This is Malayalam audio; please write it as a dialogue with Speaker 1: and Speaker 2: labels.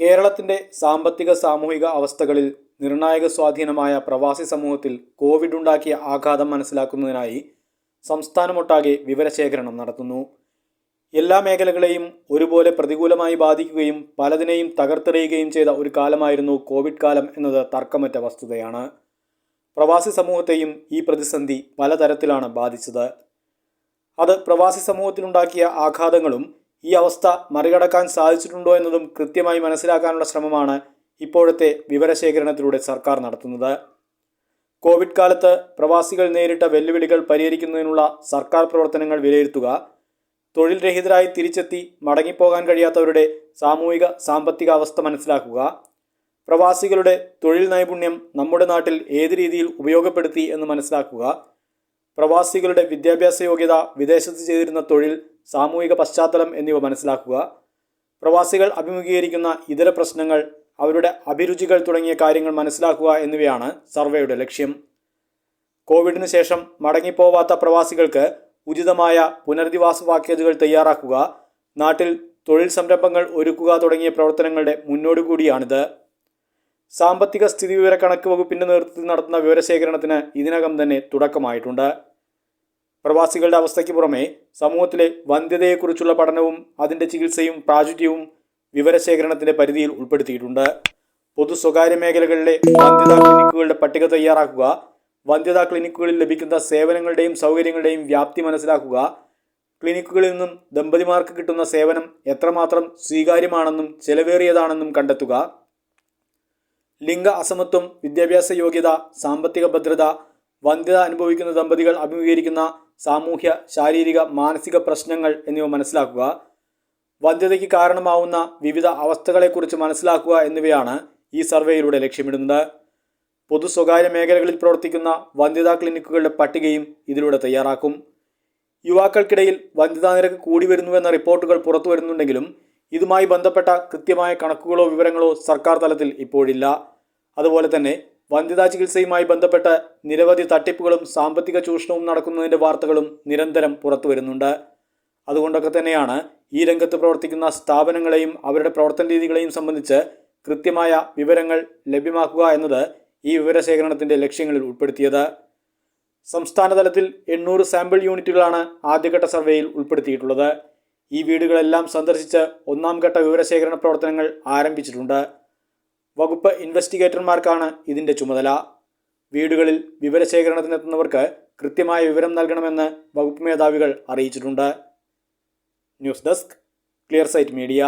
Speaker 1: കേരളത്തിന്റെ സാമ്പത്തിക സാമൂഹിക അവസ്ഥകളിൽ നിർണായക സ്വാധീനമായ പ്രവാസി സമൂഹത്തിൽ കോവിഡ് ഉണ്ടാക്കിയ ആഘാതം മനസ്സിലാക്കുന്നതിനായി സംസ്ഥാനമൊട്ടാകെ വിവരശേഖരണം നടത്തുന്നു. എല്ലാ മേഖലകളെയും ഒരുപോലെ പ്രതികൂലമായി ബാധിക്കുകയും പലതിനെയും തകർത്തെറിയുകയും ചെയ്ത ഒരു കാലമായിരുന്നു കോവിഡ് കാലം എന്നത് തർക്കമറ്റ വസ്തുതയാണ്. പ്രവാസി സമൂഹത്തെയും ഈ പ്രതിസന്ധി പലതരത്തിലാണ് ബാധിച്ചത്. അത് പ്രവാസി സമൂഹത്തിലുണ്ടാക്കിയ ആഘാതങ്ങളും ഈ അവസ്ഥ മറികടക്കാൻ സാധിച്ചിട്ടുണ്ടോ എന്നതും കൃത്യമായി മനസ്സിലാക്കാനുള്ള ശ്രമമാണ് ഇപ്പോഴത്തെ വിവരശേഖരണത്തിലൂടെ സർക്കാർ നടത്തുന്നത്. കോവിഡ് കാലത്ത് പ്രവാസികൾ നേരിട്ട വെല്ലുവിളികൾ പരിഹരിക്കുന്നതിനുള്ള സർക്കാർ പ്രവർത്തനങ്ങൾ വിലയിരുത്തുക തൊഴിൽ രഹിതരായി തിരിച്ചെത്തി മടങ്ങിപ്പോകാൻ കഴിയാത്തവരുടെ സാമൂഹിക സാമ്പത്തിക അവസ്ഥ മനസ്സിലാക്കുക പ്രവാസികളുടെ തൊഴിൽ നൈപുണ്യം നമ്മുടെ നാട്ടിൽ ഏത് രീതിയിൽ ഉപയോഗപ്പെടുത്തി എന്ന് മനസ്സിലാക്കുക പ്രവാസികളുടെ വിദ്യാഭ്യാസ യോഗ്യത വിദേശത്ത് ചെയ്തിരുന്ന തൊഴിൽ സാമൂഹിക പശ്ചാത്തലം എന്നിവ മനസ്സിലാക്കുക. പ്രവാസികൾ അഭിമുഖീകരിക്കുന്ന ഇതര പ്രശ്നങ്ങൾ അവരുടെ അഭിരുചികൾ തുടങ്ങിയ കാര്യങ്ങൾ മനസ്സിലാക്കുക എന്നിവയാണ് സർവേയുടെ ലക്ഷ്യം. കോവിഡിന് ശേഷം മടങ്ങിപ്പോവാത്ത പ്രവാസികൾക്ക് ഉചിതമായ പുനരധിവാസ പാക്കേജുകൾ തയ്യാറാക്കുക നാട്ടിൽ തൊഴിൽ സംരംഭങ്ങൾ ഒരുക്കുക തുടങ്ങിയ പ്രവർത്തനങ്ങളുടെ മുന്നോടുകൂടിയാണിത്. സാമ്പത്തിക സ്ഥിതിവിവരക്കണക്ക് വകുപ്പിന്റെ നേതൃത്വത്തിൽ നടത്തുന്ന വിവരശേഖരണത്തിന് ഇതിനകം തന്നെ തുടക്കമായിട്ടുണ്ട്. പ്രവാസികളുടെ അവസ്ഥയ്ക്ക് പുറമെ സമൂഹത്തിലെ വന്ധ്യതയെക്കുറിച്ചുള്ള പഠനവും അതിന്റെ ചികിത്സയും പ്രാചുര്യവും വിവരശേഖരണത്തിന്റെ പരിധിയിൽ ഉൾപ്പെടുത്തിയിട്ടുണ്ട്. പൊതു സ്വകാര്യ മേഖലകളിലെ വന്ധ്യതാ ക്ലിനിക്കുകളുടെ പട്ടിക തയ്യാറാക്കുക വന്ധ്യതാ ക്ലിനിക്കുകളിൽ ലഭിക്കുന്ന സേവനങ്ങളുടെയും സൗകര്യങ്ങളുടെയും വ്യാപ്തി മനസ്സിലാക്കുക ക്ലിനിക്കുകളിൽ നിന്നും ദമ്പതിമാർക്ക് കിട്ടുന്ന സേവനം എത്രമാത്രം സ്വീകാര്യമാണെന്നും ചെലവേറിയതാണെന്നും കണ്ടെത്തുക ലിംഗ അസമത്വം വിദ്യാഭ്യാസ യോഗ്യത സാമ്പത്തിക ഭദ്രത വന്ധ്യത അനുഭവിക്കുന്ന ദമ്പതികൾ അഭിമുഖീകരിക്കുന്ന സാമൂഹ്യ ശാരീരിക മാനസിക പ്രശ്നങ്ങൾ എന്നിവ മനസ്സിലാക്കുക. വന്ധ്യതയ്ക്ക് കാരണമാവുന്ന വിവിധ അവസ്ഥകളെക്കുറിച്ച് മനസ്സിലാക്കുക എന്നിവയാണ് ഈ സർവേയിലൂടെ ലക്ഷ്യമിടുന്നത്. പൊതു സ്വകാര്യ മേഖലകളിൽ പ്രവർത്തിക്കുന്ന വന്ധ്യതാ ക്ലിനിക്കുകളുടെ പട്ടികയും ഇതിലൂടെ തയ്യാറാക്കും. യുവാക്കൾക്കിടയിൽ വന്ധ്യതാ നിരക്ക് കൂടി വരുന്നുവെന്ന റിപ്പോർട്ടുകൾ പുറത്തു വരുന്നുണ്ടെങ്കിലും ഇതുമായി ബന്ധപ്പെട്ട കൃത്യമായ കണക്കുകളോ വിവരങ്ങളോ സർക്കാർ തലത്തിൽ ഇപ്പോഴില്ല. അതുപോലെ തന്നെ വന്ധ്യതാ ചികിത്സയുമായി ബന്ധപ്പെട്ട് നിരവധി തട്ടിപ്പുകളും സാമ്പത്തിക ചൂഷണവും നടക്കുന്നതിന്റെ വാർത്തകളും നിരന്തരം പുറത്തു വരുന്നുണ്ട് അതുകൊണ്ടൊക്കെ തന്നെയാണ് ഈ രംഗത്ത് പ്രവർത്തിക്കുന്ന സ്ഥാപനങ്ങളെയും അവരുടെ പ്രവർത്തന രീതികളെയും സംബന്ധിച്ച് കൃത്യമായ വിവരങ്ങൾ ലഭ്യമാക്കുക എന്നത് ഈ വിവരശേഖരണത്തിന്റെ ലക്ഷ്യങ്ങളിൽ ഉൾപ്പെടുത്തിയത്. സംസ്ഥാന തലത്തിൽ എണ്ണൂറ് സാമ്പിൾ യൂണിറ്റുകളാണ് ആദ്യഘട്ട സർവേയിൽ ഉൾപ്പെടുത്തിയിട്ടുള്ളത്. ഈ വീടുകളെല്ലാം സന്ദർശിച്ച് ഒന്നാം ഘട്ട വിവരശേഖരണ പ്രവർത്തനങ്ങൾ ആരംഭിച്ചിട്ടുണ്ട്. വകുപ്പ് ഇൻവെസ്റ്റിഗേറ്റർമാർക്കാണ് ഇതിന്റെ ചുമതല. വീടുകളിൽ വിവരശേഖരണത്തിനെത്തുന്നവർക്ക് കൃത്യമായ വിവരം നൽകണമെന്ന് വകുപ്പ് മേധാവികൾ അറിയിച്ചിട്ടുണ്ട്. News desk clear sight media.